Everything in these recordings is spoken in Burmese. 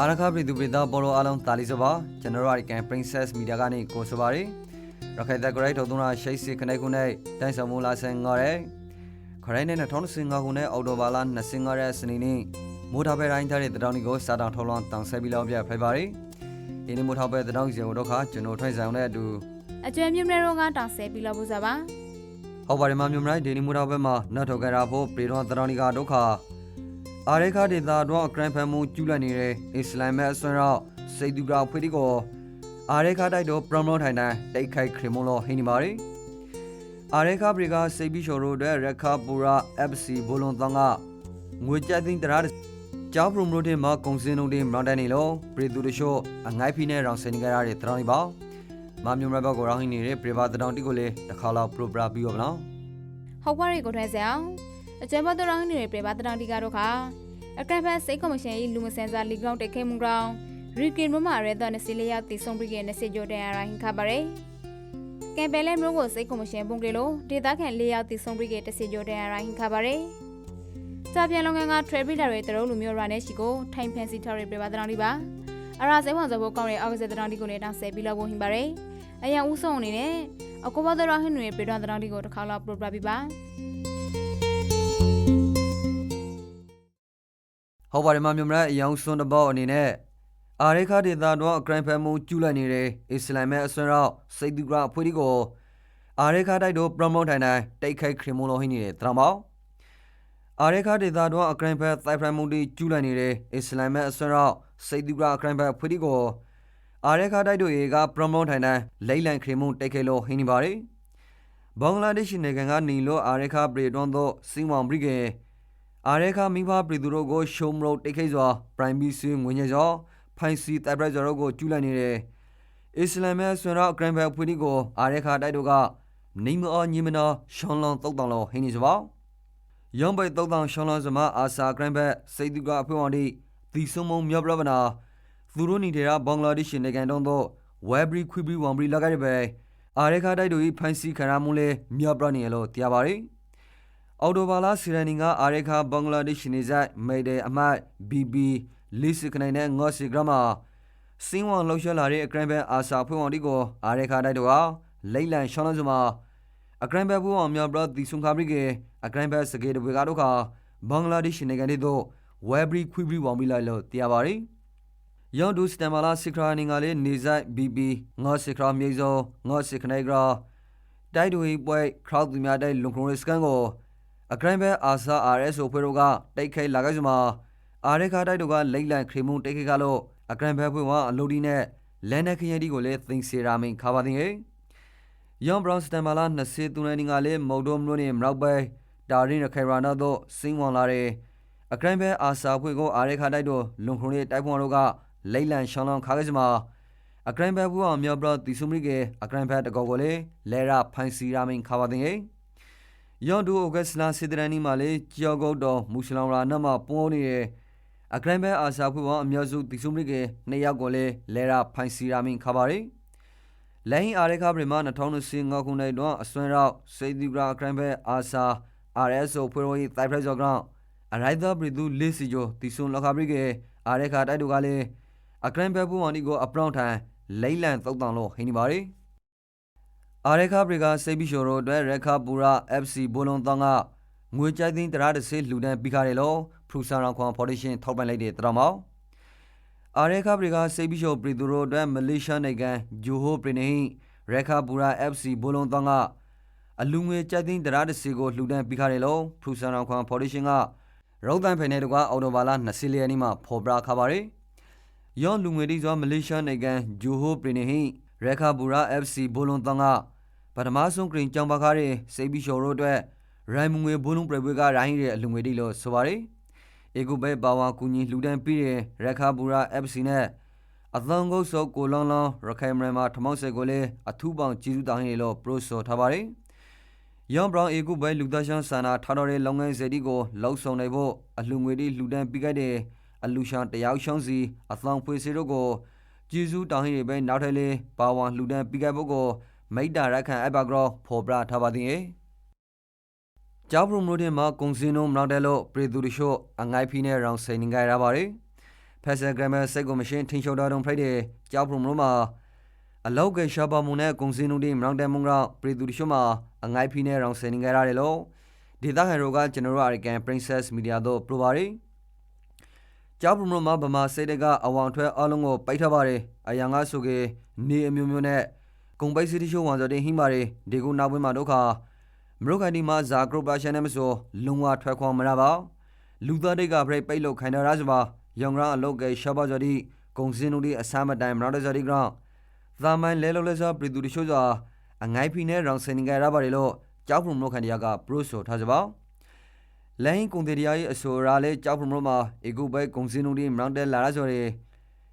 အားရခပြည်သူပြည်သားပေါ်တော်အားလုံးတာလီစပါကျွန်တော်တို့အကန် Princess Media ကနေကိုစပါရီရခိုင်တဲ့ great ထုံးသွင်းတာရှိတ်စီခနေခုနဲ့တိုင်ဆောင်မူလာဆန်ငေါ်ရဲခရိုင်းနဲ့2015ခုနဲ့အော်တိုဘာလ25ရက်စနေနေ့မိုးထားပဲတိုင်းထားတဲ့တတောင်ဒီကိုစာတောင်ထော်လွှမ်းတောင်ဆက်ပြီးလောက်ပြဖိုက်ပါရီဒီနေ့မိုးထားပဲတတောင်စီကိုတော့ခါကျွန်တော်ထိုင်ဆောင်တဲ့အတူအကျွဲမြင့်မြဲတော့ကတောင်ဆဲပြီးလို့ပူစားပါ ဟုတ်ပါတယ်မမြို့မိုင်းဒီနေ့မိုးထားပဲမှာနှတ်ထုတ်ကြတာဖို့ပြေတော့တတောင်ဒီကဒုက္ခအာရေခဒေတာတော့ဂရန်ဖန်မူကျူးလက်နေတဲ့အစ္စလာမ်မဲ့အစွန်းတော့စိတ်တူကဖွေးတီကိုအာရေခတိုက်တော့ပရမလို့ထိုင်တိုင်းတိတ်ခိုက်ခရမလို့ဟင်းနေပါရီအာရေခပရိကစိတ်ပြီးရှော်တို့တဲ့ရခပူရာ FC ဘလုံးတန်းကငွေကြက်သိန်းတရာကျောင်းပရမလို့တဲ့မှာကုံစင်းတို့တဲ့မရန်တန်နေလို့ပြည်သူတို့ရှော့အငိုင်းဖိနဲ့ရောင်စင်နေကြရတဲ့တရောင်းနေပါ မမျိုးမဘကိုရောင်းနေတဲ့ပြပါတရောင်းတိကိုလေတစ်ခါလောက်ပရိုပရာပြီးရောဗလားဟုတ်ပါရီကိုထွဲစအောင်အကျွဲဘတော်ရင်းနေပြပါတတောင်ဒီကတော့ခါအကရဖက်စိတ်ကော်မရှင်၏လူမဆန်စာလီဂရောင်းတက်ခဲမှုကောင်ရီကင်မမရဲတော့နစီလျာတီဆုံပရိကေနစီဂျိုတန်အရိုင်းခပါရဲကမ်ပယ်လဲမျိုးကိုစိတ်ကော်မရှင်ပုံကလေးလို့ဒေတာခန်၄ယောက်တီဆုံပရိကေတစီဂျိုတန်အရိုင်းခပါရဲစာပြန်လုံငန်းကထရဗီလာတွေတရုံးလူမျိုးရနဲ့ရှိကိုထိုင်ဖန်စီထော်ရီပြပါတတောင်ဒီပါ အရာစိတ်ဝင်စားဖို့ကောင်းတဲ့အောက်ဂက်ဇက်တတောင်ဒီကိုလည်းတောင်းဆဲပြီးလို့ဝင်ပါရဲအရန်ဦးဆုံးအနေနဲ့အကောဘဒရဟင်းတွေပြေတော့တတောင်ဒီကိုတစ်ခါလောက်ပရိုပရာပြပါဟုတ်ပါတယ်မမျိုးမရအယောင်စွန်းတဘောအနေနဲ့အာရေခဒေတာတော့အကရန်ဖန်မူကျူးလက်နေတဲ့အစ္စလာမ်မဲ့အစွန်းရောက်စိတ်တူကဖွေးဒီကိုအာရေခတိုက်တော့ပရမုန်ထိုင်တိုင်းတိတ်ခိုက်ခရမလို့ဟင်းနေတဲ့တရမောင်းအာရေခဒေတာတော့အကရန်ဖန်သိုင်ဖရန်မူတီကျူးလက်နေတဲ့အစ္စလာမ်မဲ့အစွန်းရောက် စိတ်တူကအကရန်ဖန်ဖွေးဒီကိုအာရေခတိုက်တို့ရေကပရမုန်ထိုင်တိုင်းလိမ့်လန်ခရမုန်တိတ်ခိုက်လို့ဟင်းနေပါတယ်ဘင်္ဂလားဒေ့ရှ်နိုင်ငံကနေလို့အာရေခပရီတွန်းတော့စင်ဝမ်ဘရီကေအာရေခမိဘပြည်သူတို့ကိုရှုံမလို့တိတ်ခိတ်စွာပရိုင်မီဆွေငွေညေကျော်ဖိုင်စီတိုက်ဘရက်ကျော်တို့ကိုကျူးလက်နေတယ်အစ္စလာမ်ရဲ့ဆွေတော့ဂရန်ဘယ်ဖွေးဒီကိုအာရေခတိုက်တို့ကနေမအောညင်မနာရှောင်းလောင်တုတ်တောင်လောဟင်းနေစပါယောင်ဘိတ်တုတ်တောင်ရှောင်းလောင်စမအာစာဂရန်ဘက်စိတ်သူကအဖွင့်အောင်ဒီ ဒီဆုံမုံမြော့ဘလဗနာသူတို့နေတဲ့ဘင်္ဂလားဒေ့ရှ်နိုင်ငံတုံးတော့ဝဲဘရီခွီဘရီဝမ်ဘရီလကရပဲအာရေခတိုက်တို့ဤဖိုင်စီခရမှုလဲမြော့ဘရနေလို့တရားပါရီအော်တိုဘာလာစီရနီကအာရေခဘင်္ဂလားဒေ့ရှ်နေဆိုင်မေဒေအမတ် BB လီစခနိုင်နဲ့ငေါ့စီဂရမစင်းဝန်လှောက်ရှလာတဲ့အကရန်ဘန်အာစာဖွင့်ဝန်ဒီကိုအာရေခတိုက်တော့လိမ့်လန်ရှောင်းလန်းစမအကရန်ဘန်ဘူအောင်မြောက်ဘရဒီဆုံခါဘရီကအကရန်ဘန်စကေတဝေကတော့ခဘင်္ဂလားဒေ့ရှ်နိုင်ငံတို့ ဝဲဘရီခွီဘရီဝန်ဘီလိုက်လို့တရားပါရီယောင်ဒူစတမ်မာလာစစ်ခရာနင်ကလေးနေဆိုင် BB ငေါ့စစ်ခရာမြေစုံငေါ့စစ်ခနိုင်ဂရာတိုက်တူဟီပွဲခရောက်သူများတိုက်လုံခုံရစကန်ကိုအကရန်ဘဲအာဆာ RSO ဖွဲ့တို့ကတိတ်ခဲလာခဲ့စမှာအာရခါတိုက်တို့ကလိမ့်လန်ခရီမုံတိတ်ခဲကလို့အကရန်ဘဲဖွဲ့ကအလိုဒီနဲ့လန်နက်ခရင်ဒီကိုလည်းသင်စီရာမင်ခါပါတင်ဟေယောင်ဘရောင်စတန်မာလာ20သူနေငါလေးမော်ဒိုမလို့နေမရောက်ပဲတာရင်ရခိုင်ရာနာတို့စင်းဝန်လာတယ် အကရန်ဘဲအာဆာဖွဲ့ကိုအာရခါတိုက်တို့လုံခုံလေးတိုက်ပွန်တို့ကလိမ့်လန်ရှောင်းလောင်ခါခဲ့စမှာအကရန်ဘဲဖွဲ့အောင်မြော့ဘရတီဆုမရီကအကရန်ဘဲတကောကိုလေလဲရာဖိုင်စီရာမင်ခါပါတင်ဟေယောင်ဒူအိုဂတ်စလာစစ်တရန်နီမှာလေကြောက်ကုတ်တော်မူစလမ်ရာနတ်မှာပွန်းနေတယ်အကရန်ဘဲအာဆာဖွေပေါင်းအမျိုးစုတီဆုမရိကေနှစ်ယောက်ကိုလေလဲရာဖိုင်စီရာမင်ခါပါရီလိုင်းအာရခပရိမာ2025ခုနှစ်တွင်အစွမ်းရောက်စေဒီဂရာအကရန်ဘဲအာဆာ RSO ဖွေရိုတိုင်ဖရက်ဂျော့ဂရောင်း အရိုက်သာပရီဒူလစ်စီဂျိုတီဆွန်လခပရိကေအာရခတိုက်တို့ကလေအကရန်ဘဲဘူဝန်ဒီကိုအပရောင်းထိုင်လိမ့်လန်သုတ်တောင်လို့ဟင်းနေပါရီအာရခပရိကစိတ်ပြီးရှို့တို့အတွက်ရခပူရာ FC ဘိုလုံတန်းကငွေကြိုက်သိန်းတရားတစ်စေးလှူဒန်းပြီးခါတယ်လို့ဖရူဆန်ရောင်ခွန်ဖော်ဒေးရှင်းထောက်ပံ့လိုက်တဲ့တတော်မောင်အာရခပရိကစိတ်ပြီးရှို့ပြည်သူတို့အတွက်မလေးရှားနိုင်ငံဂျိုဟိုပရိနေရခပူရာ FC ဘိုလုံတန်းကအလူငွေကြိုက်သိန်းတရားတစ်စေးကိုလှူဒန်းပြီးခါတယ်လို့ဖရူဆန်ရောင်ခွန်ဖော်ဒေးရှင်းက ရုံးတန်ဖိနေတကအော်တိုဘာလာ20ရက်နေ့မှာဖော်ပြခါပါရယ်ယောလူငွေတိစွာမလေးရှားနိုင်ငံဂျိုဟိုပရိနေရခပူရာ FC ဘိုလုံတန်းကပထမဆုံးကရင်ကြောင်ပါကားတဲ့စိတ်ပြီးရှော်တို့အတွက်ရိုင်မငွေဘုံလုံးပြပွဲကရိုင်းရဲ့အလူငွေတိလို့ဆိုပါတယ်။အေကုဘဲပါဝါကူညီလှူဒန်းပြီးတဲ့ရခဘူရာ FC နဲ့အသံကုတ်စောကိုလောင်းလောင်းရခိုင်မရမှာထမောက်ဆက်ကိုလည်းအထူးပေါင်ကျေးဇူးတောင်းရလို့ပရိုဆိုထားပါတယ်။ ယောင်ဘရောင်အေကုဘဲလူသားရှမ်းဆန္ဒထားတော်တဲ့လုပ်ငန်းစတီကိုလောက်ဆောင်နိုင်ဖို့အလူငွေတိလှူဒန်းပြီးခဲ့တဲ့အလူရှမ်းတယောက်ရှောင်းစီအသံဖွေစီတို့ကိုကျေးဇူးတောင်းရပဲနောက်ထပ်လေးပါဝါလှူဒန်းပြီးခဲ့ဖို့ကိုမိတ္တာရက်ခံအဘဂရောဖော်ပြထားပါသည်ကျောက်ပရုံမိုတင်မှာကုံစင်းတို့မနောက်တဲ့လို့ပြည်သူတချို့အငိုက်ဖီနဲ့ရောင်စိန်နေကြရပါတယ်ဖက်ဆယ်ဂရမ်မစိတ်ကိုမရှင်းထင်းရှုံတော်တုံဖိုက်တဲ့ကျောက်ပရုံမိုမှာ အလောက်ကရှာပါမုန်နဲ့ကုံစင်းတို့ဒီမနောက်တဲ့မုံကပြည်သူတချို့မှာအငိုက်ဖီနဲ့ရောင်စိန်နေကြရတယ်လို့ဒေသခံတို့ကကျွန်တော်တို့အရိကန် Princess Media တို့ပြောပါတယ်ကျောက်ပရုံမိုမှာဗမာစိတ်တကအဝံထွက်အလုံးကိုပိုက်ထပါတယ်အယံကဆိုကေနေအမျိုးမျိုးနဲ့ကုံပိုက်စီတချို့ဝန်စော်တဲ့ဟင်းပါတယ်ဒီကုနောက်ပွဲမှာဒုက္ခမရုကန်ဒီမှာဇာကရုပါရှင်နဲ့မဆိုလုံဝထွက်ခွန်မရပါလူသားတိတ်ကဖရိတ်ပိတ်လို့ခိုင်တော်ရစပါယောင်ရန်အလုတ်ကရှဘဇော်ဒီဂုံစင်းတို့ဒီအဆမ်းမတိုင်မနောက်တဲ့ဇော်ဒီကရ သာမန်လဲလို့လဲဆိုပြည်သူတချို့စွာအငိုင်းဖီနဲ့ရောင်စင်ငယ်ရပါတယ်လို့ကြောက်ဖုံမလို့ခန်တရားကပရိုဆိုထားစပါလိုင်းကုံတရားရဲ့အဆိုရာလဲကြောက်ဖုံမလို့မှာအေကုဘဲဂုံစင်းတို့ဒီမနောက်တဲ့လာရဆိုရဲ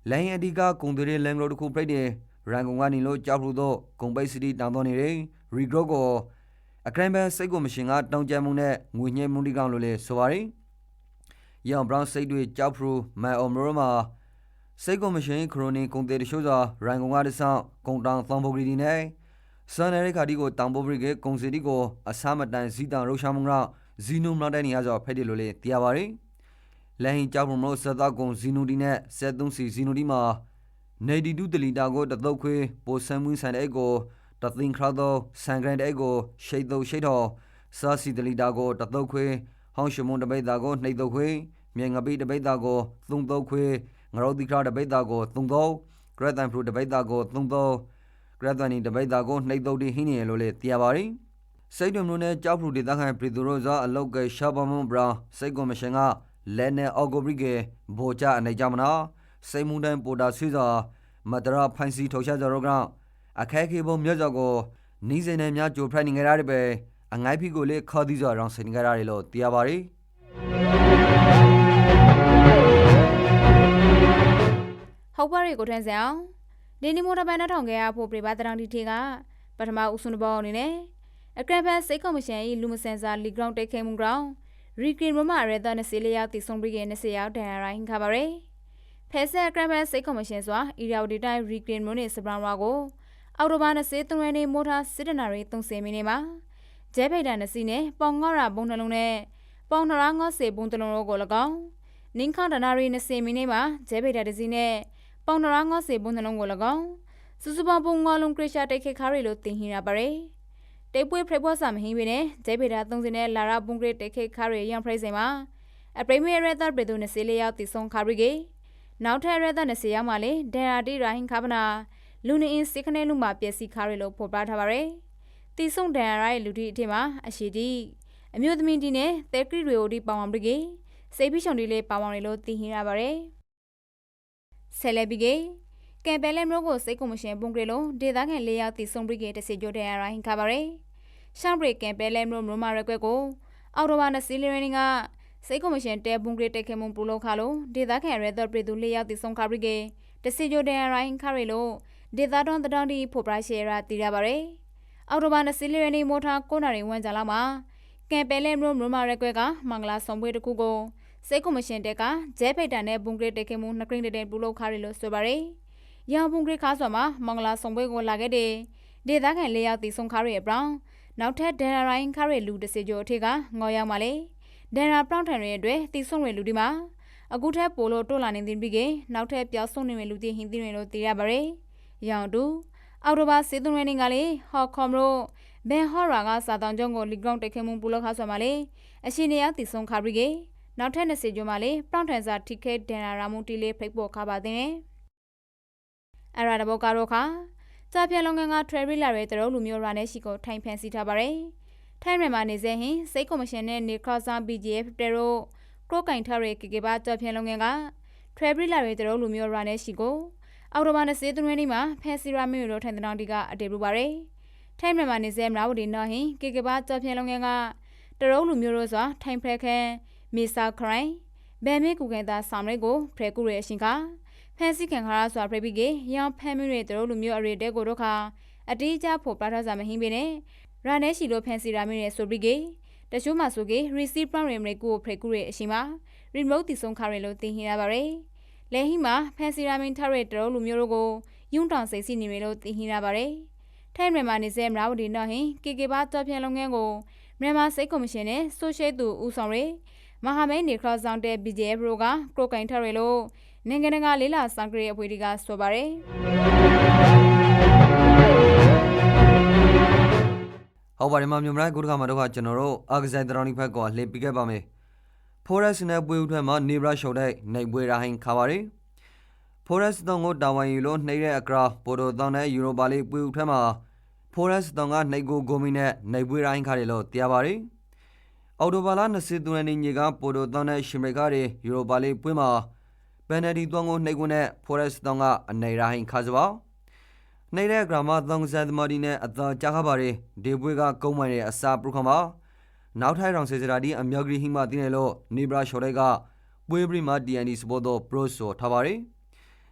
လိုင်းအဒီကကုံတွေလန်ဂရိုတခုပြိတ်တယ်ရန်ကုန်ကနေလို့ကြောက်ဖုတော့ဂုံပိတ်စီတီတောင်းတော်နေတယ်ရီဂရော့ကိုအခရိုင်ဘန်စိတ်ကိုမရှင်ကတောင်ကျမှုနဲ့ငွေညှဲမှုတိကောင်လို့လေဆိုပါရီ။ရောင်ဘရောင်းစိတ်တွေကြောက်ဖရူမိုင်အော်မရိုမာ စိတ်ကိုမရှင်ခရိုနီကုန်တဲ့တရှိုးစွာရန်ကုန်ကတဆောင်းကုံတောင်သောင်ပုဂ္ဂရီနဲ့စန်နရိခါတီကိုတောင်ပုဂ္ဂရီကကုံစီတီကိုအစားမတန်ဇီတန်ရုရှာမှုကဇီနုမနောက်တဲ့နေရာဆိုဖက်တယ်လို့လေတရားပါရီ။လဲဟင်ကြောက်ဖရူမလို့စသက်ကုံဇီနူတီနဲ့ဆက်သုံးစီဇီနူတီမှာနေဒီတူတလီတာကိုတသုတ်ခွေပိုဆမ်မွင်းဆိုင်တဲ့ကိုတသင်ခရသောဆန်ဂရန်တဲကိုရှိတ်သောရှိတ်တော်စာစီတလီတာကိုတသုတ်ခွေဟောင်းရှမွန်တပိတ်တာကိုနှိပ်သုတ်ခွေမြေငပိတပိတ်တာကိုသုံးသုတ်ခွေ ငရောတိခရတပိတ်တာကိုသုံးသုတ်ဂရတန်ဖရူတပိတ်တာကိုသုံးသုတ်ဂရတန်နီတပိတ်တာကိုနှိပ်သုတ်တိဟင်းနေလို့လေတရားပါရီစိတ်တွင်လို့နဲ့ကြောက်ဖရူဒေသခံပြည်သူတို့စားအလောက်ကရှာပါမွန်ဘရာစိတ်ကောမရှင်ကလဲနဲ့အော်ဂိုဘရီကေဘောချအနေကြမနာစိတ်မှုန်တန်ပိုတာဆွေးစွာမဒရာဖိုင်စီထောက်ရှာကြတော့ကအခက်အခဲပုံမြတ်စွာကိုနီးစင်နဲ့များကြိုဖရိုက်နေကြရတယ်ပဲအငိုင်းဖီကိုလေခေါ်သီးစွာရောင်းစင်နေကြရတယ်လို့သိရပါတယ် တ်ပါရီကိုထွန်းဆောင်ဒီနီမိုတပန်နဲ့ထောင်ခဲ့ရဖို့ပြပါတရန်ဒီထေကပထမဦးစွန်ဘောအနေနဲ့အကရဘန်စိတ်ကော်မရှင်၏လူမစင်စာလီဂရောင်းတက်ခဲမှုကောင်ရီကင်မမရဲတဲ့နစီလျာတီဆုံပြီးကနစီရောက်ဒန်ရိုင်းခပါရဲဖဲဆက်အကရဘန်စိတ်ကော်မရှင်စွာအီရာဒီတိုင်းရီကင်မနဲ့စပရန်ဝါကိုအော်တိုဘာ23ရက်နေ့မိုးထားစစ်တနာရီ30မိနစ်မှာဂျဲဖိတ်တန်နစီနဲ့ပေါင်ငေါရာဘုံနှလုံးနဲ့ပေါင်ထရာ90ဘုံတလုံးတို့ကို၎င်းနင်းခန္ဒနာရီ20မိနစ်မှာဂျဲဖိတ်တန်တစီနဲ့ ပေါင်ထရာ90ဘုံနှလုံးကို၎င်းစုစုပေါင်းပုံငါလုံးခရရှာတိတ်ခခါရီလို့တင်ဟိရပါရယ်တိတ်ပွေဖရပွားစာမဟင်းပင်နဲ့ဂျဲဖိတ်တာ30နဲ့လာရာဘုံခရတိတ်ခခါရီရန်ဖရိတ်စင်မှာအပရိမီရဲတာပြည်သူ20လေးရောက်တည်ဆုံခါရီကေနောက်ထပ်ရဲတာ20ရောက်မှလေဒန်ရာတီရာဟင်ခါပနာလူနေအင်းစိခနဲလူမှာပျက်စီးခါရီလို့ဖော်ပြထားပါရယ်တီဆုံဒန်ရာရဲ့လူတီအထင်မှာအရှိတီအမျိုးသမီးတီနဲ့သဲကရီတွေကိုဒီပေါအောင်ပရိကေစိတ်ဖိရှုံတီလေးပေါအောင်လေလို့တင်ဟိရပါရယ် ဆယ်လက်ပီကေကံပဲလဲမလို့ကိုစိတ်ကိုမရှင်ပုံကလေးလုံးဒေသခံ၄ယောက်တီဆုံပရိကေတစီကြိုတဲ့ရာဟင်ခါပါရယ်ရှမ်ဘရိကံပဲလဲမလို့မလို့မရက်ကွက်ကိုအော်တိုဘာ20လရင်းကစိတ်ကော်မရှင်တဲဘုံဂရတက်ခဲမုံပူလို့ခါလို့ဒေသခံရဲတော့ပြည်သူလေးယောက်တီဆုံခါပရိကေတစီကြိုတဲ့ရိုင်းခါရီလို့ဒေသတွန်တတော်ဒီဖိုပရရှေရာတီရပါရယ်အော်တိုဘာ20လရင်းမိုးထား9နာရီဝန်းကျင်လောက်မှာကံပဲလဲမလို့မလို့မရက်ကွက်ကမင်္ဂလာဆောင်ပွဲတစ်ခုကို စိတ်ကော်မရှင်တက်ကဂျဲဖိတ်တန်နဲ့ဘုံဂရတက်ခဲမုံနှစ်ကရင်တဲ့ပူလို့ခါရီလို့ဆိုပါရယ်ရောင်ဘုံဂရခါဆိုမှာမင်္ဂလာဆောင်ပွဲကိုလာခဲ့တဲ့ဒေသခံလေးယောက်တီဆုံခါရီအပရောင်နောက်ထပ်ဒန်ရိုင်းခါရီလူတစီကြိုအထက်ကငေါ်ရောက်ပါလေဒန်ရာပရောင်ထန်ရဲ့အတွက်တီဆုံရလူဒီမှာအခုထက်ပိုလို့တိုးလာနေသည်ပြီးကနောက်ထပ်ပြောင်းဆုံနေလူတီဟင်းသီးတွေလို့သိရပါရယ်။ရောင်တူအော်တိုဘာစေသွင်းနေကလေးဟော့ခေါမရိုဘန်ဟော်ရာကစာတောင်ကျောင်းကိုလီဂရောင်းတက်ခဲမှုပူလို့ခါဆိုမှလေအရှင်နေရတီဆုံခါပြီးက နောက်ထပ်20ကျော်မှလေပရောင်ထန်စာထိခဲဒန်ရာရာမူတီလေးဖိတ်ပေါ်ခါပါတဲ့။အရာတဘောကတော့ခါကြပြလုံငန်းကထရရီလာရဲ့တရုတ်လူမျိုးရာနဲ့ရှိကိုထိုင်ဖန်စီထားပါရယ်။ထိုင်းမြန်မာနေစေဟင်စိတ်ကော်မရှင်နဲ့နေခါဆာ BGF တရိုကရိုကင်ထရဲကေကေပါကြပြလုံငန်းကထရရီလာရဲ့တရုတ်လူမျိုးရာနဲ့ရှိကိုအော်တိုဘာ20သွင်းနေ့မှာဖန်စီရာမီရိုထိုင်တနောင်တီကအတေပူပါရယ်။ထိုင်းမြန်မာနေစေမလာဝဒီနော်ဟင်ကေကေပါကြပြလုံငန်းကတရုတ်လူမျိုးတို့စွာထိုင်ဖရက်ခန် မီဆာခရိုင်ဘယ်မေကူကန်တာဆောင်ရဲကိုဖရဲကူရဲ့အရှင်ကဖန်စီခံခါရစွာဖရပိကေရောင်ဖမ်းမီတွေတို့လူမျိုးအရေတဲကိုတို့ခါအတိအကျဖို့ပလာထစာမဟင်းပေနဲ့ရာနဲရှိလို့ဖန်စီရာမီတွေဆိုပြီးကေတချို့မှဆိုကေ receive program တွေကိုဖရကူရဲ့အရှင်မှာ remote တီဆုံးခါရလို့တင်ဟင်ရပါရယ်လဲဟိမှာဖန်စီရာမင်ထရဲတို့လူမျိုးတို့ကိုယုံတောင်စိတ်စီနေမယ်လို့တင်ဟင်ရပါရယ်ထိုင်းမြန်မာနေစေမရာဝဒီနော်ဟင်ကေကေပါတော့ပြန်လုပ်ငန်းကိုမြန်မာစိတ်ကော်မရှင်နဲ့ဆိုရှယ်သူဦးဆောင်ရ မဟာမိတ်နေခရော့ဆောင်တဲ့ BJF ဘရိုကကရိုကင်ထရလို့နိုင်ငံတကာလေးလာဆောင်ကြရဲ့အဖွဲ့တွေကဆိုပါတယ်ဟုတ်ပါတယ်မမြန်မာကုတကမှာတော့ကျွန်တော်တို့အာဂဇိုင်တရောင်းဒီဖက်ကလှည့်ပြခဲ့ပါမယ် Forest နဲ့ပွေဦးထွန်းမှာနေဘရရှော်တဲ့နိုင်ပွေရာဟင်ခါပါရီ Forest တောင်ကိုတာဝန်ယူလို့နှိမ့်တဲ့အကရာပိုတိုတောင်နဲ့ယူရိုပါလီပွေဦးထွန်းမှာ Forest တောင်ကနှိမ့်ကိုဂိုမီနဲ့နိုင်ပွေရာဟင်ခါတယ်လို့တရားပါရီ အော်တိုဘာလာ23ရက်နေ့ညကပိုတိုတောင်နဲ့ရှင်မရီကားတွေယူရိုပါလီပွေမှာပန်နယ်ဒီတောင်ကိုနှိမ့်ကိုနဲ့ Forest တောင်ကအနိုင်ရာဟင်ခါစပါနေတဲ့ဂရမသောင်းစံသမတီနဲ့အသာကြခပါရီဒေပွေကကုန်းမိုင်ရဲ့အစာပရုခမနောက်ထိုင်ရောင်စေစရာဒီအမြောက်ဂရီဟိမတင်းနေလို့နေဘရာရှော်လိုက်ကပွေပရီမာ TND စပေါ်တော့ပရိုဆိုထားပါရီ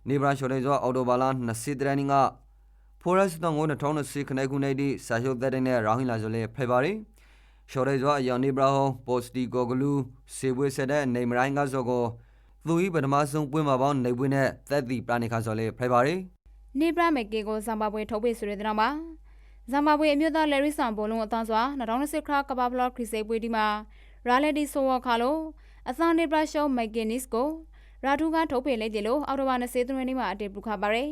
နေဘရာရှော်လိုက်ဆိုအော်တိုဘာလာ20တရနီက Forest တောင်ကို2020ခနိုင်ခုနိုင်ဒီစာချုပ်တဲ့တဲ့ရောင်းဟင်လာဆိုလေဖေပါရီ ရှော်လိုက်ဆိုအယောင်နေဘရာဟောပိုစတီကိုဂလူစေဝေဆက်တဲ့နေမရိုင်းကဆိုကိုသူဤပထမဆုံးပွင့်မှာပေါင်းနေပွင့်နဲ့သက်တီပလာနေခါဆိုလေဖေပါရီနေဘရမက်ကေကိုဇမ်ဘာဘွေထုတ်ပေးဆိုတဲ့တဲ့မှာဇမ်ဘာဘွေအမျိုးသားလယ်ရီဆန်ဘောလုံးအသန်းစွာ2020ခရကဘာဘလော့ခရီစေပွဲဒီမှာရာလက်ဒီဆိုဝခါလို့အသန်နေဘရရှော့မိုက်ကင်နစ်ကိုရာထူးကထုတ်ပေးလိုက်တယ်လို့အော်တိုဘာ20ရက်နေ့မှာအတေပူခါပါရယ်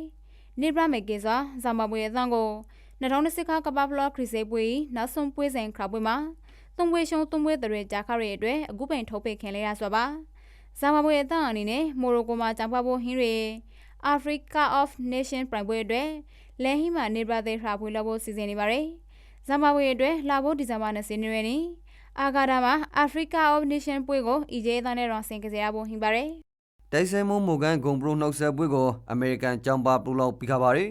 နေဘရမက်ကေစွာဇမ်ဘာဘွေအသန်းကို2020ခကဘာဘလော့ခရီစေပွဲနောက်ဆုံးပွဲစဉ်ခရပွဲမှာ သုံးပွဲရှုံးသုံးပွဲတွေကြာခရရဲ့အတွက်အခုပိန်ထုတ်ပေးခင်လဲရဆိုပါဇမ်ဘာဘွေအသန်းအနေနဲ့မိုရိုကိုမှာကြောင်ပဖို့ဟင်းတွေ Africa of Nation ပြိုင်ပွဲအတွက်လဲဟီမာနေဘရာသေးခရာပွဲလုပ်ဖို့စီစဉ်နေပါတယ်။ဇမ်ဘာဘွေအတွက်လာဖို့ဒီဇင်ဘာ20ရက်နေ့အာဂါဒါမှာ Africa of Nation ပွဲကိုအီဂျေးသားနဲ့ရောဆင်ကစားဖို့ဟင်ပါတယ်တိုက်ဆိုင်မှုမူကန်ဂုံပရိုနှုတ်ဆက်ပွဲကိုအမေရိကန်ကြောင်ပါပလူလောက်ပြီးခပါရီ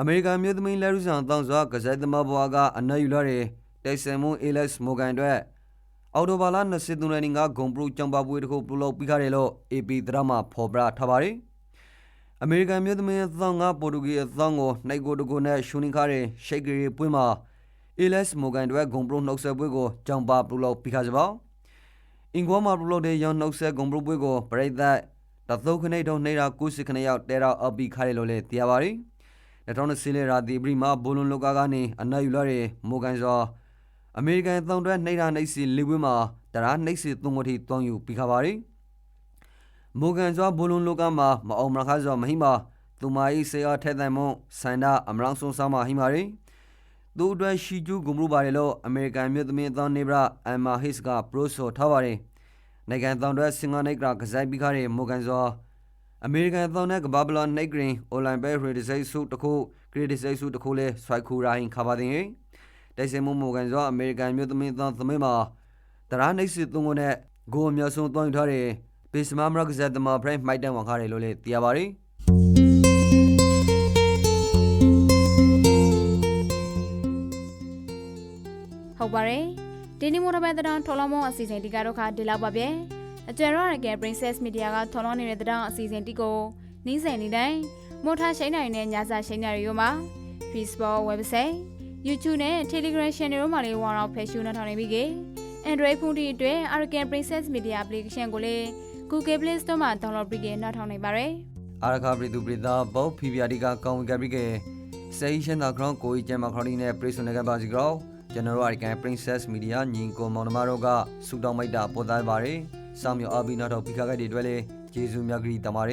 အမေရိကန်မြို့သမီးလဲရူဆောင်တောင်းစွာကစားသမားဘွားကအနက်ယူလာတဲ့ တိုက်ဆိုင်မှု ALS မူကန်အတွက်အော်တိုဘာလာ23ရက်နေ့ကဂုံပရိုကြောင်ပါပွဲတစ်ခုပလူလောက်ပြီးခတယ်လို့ AP ဒရမာဖော်ပြထားပါရီအမေရိကန်မြို့သမီးအသောင်းကပေါ်တူဂီအသောင်းကိုနိုင်ကိုတကိုနဲ့ရှူနင်ခါတဲ့ရှိတ်ဂရီပွဲမှာ ALS မူကန်အတွက်ဂုံပရိုနှုတ်ဆက်ပွဲကိုကြောင်ပါပလူလောက်ပြီးခကြပါအင်ကွာမာပလူလောက်တဲ့ရောင်းနှုတ်ဆက်ဂုံပရိုပွဲကိုပရိသတ်တသုတ်ခနေတော့နေတာ90ခနေရောက်တဲတော့အပီခါရလို့လေတရားပါရီ2010လေရာဒီဘရီမာဘိုလွန်လောကကနေအနာယူလာတဲ့မိုကန်စော အမေရိကန်သောင်းတွဲနေတာနှိပ်စီလေပွဲမှာတရာနှိပ်စီသုံးဝတိတောင်းယူပြီးခါပါရီမိုကန်စောဘိုလွန်လောကမှာမအောင်မခါစောမဟိမာသူမာဤစေအထဲတန်မွန်ဆန္ဒအမလောင်ဆုံဆောင်မဟိမာရီသူအတွက်ရှီကျူးဂုံမှုပါတယ်လို့အမေရိကန်မြို့သမီးသောင်းနေဘရာအမ်မာဟစ်ကပရိုဆိုထားပါတယ်နိုင်ငံတောင်တွဲစင်ကာနိုင်ကကစားပြီးခါတဲ့မိုကန်စောအမေရိကန်သောင်းနဲ့ကဘာဘလန်နိုင်ဂရင်အိုလိုင်ဘဲရီဒီစိတ်စုတခုဂရီဒီစိတ်စုတခုလဲဆွိုက်ခူရိုင်းခါပါတဲ့ တိုက်စင်မှုမိုကန်စောအမေရိကန်မြို့သမီးသောင်းသမီးမှာတရာနိုင်စစ်သုံးကိုနဲ့ဂိုအမျိုးဆုံးတွန်းထားတဲ့ပေစမမရကဇတ်တမဖရိုင်မိုက်တန်ဝန်ခါတယ်လို့လေသိရပါရီဟုတ်ပါတယ်ဒီနေ့မို့တော့ပဲတဲ့တောင်ထော်လောမောအစီအစဉ်ဒီကတော့ခါဒီလောက်ပါဗျအကျယ်ရရကဲ Princess Media ကထော်လောနေတဲ့တဲ့တောင်အစီအစဉ်တီကိုနှင်းစင်နေတိုင်းမို့ထားရှိန်နိုင်တဲ့ညစာရှိန်နိုင်ရိုးမှာ Facebook website YouTube နဲ့ Telegram channel တို့မှာလေးဝါတော့ဖက်ရှုနေထောင်နေပြီကေ Android ဖုန်းတွေအတွက် Arakan Princess Media application ကိုလည်း Google Play Store မှာ download ပြီးကေနောက်ထောင်နိုင်ပါတယ်အာရခပရိသူပရိသာဘောဖီဗီယာဒီကကောင်းကပ်ပြီးကစေရှင်သာဂရောင်းကိုကြီးကျမခရိုနီနဲ့ပရိစွန်နကပါစီကောကျွန်တော်တို့အရိကန် Princess Media ညီကိုမောင်နှမတို့ကစူတောင်းမိတ်တာပေါ်သားပါတယ်စောင်းမြော်အဘီနောက်တော့ဖိခါကတ်တွေတွေ့လေဂျေဇူးမြတ်ဂရီတမား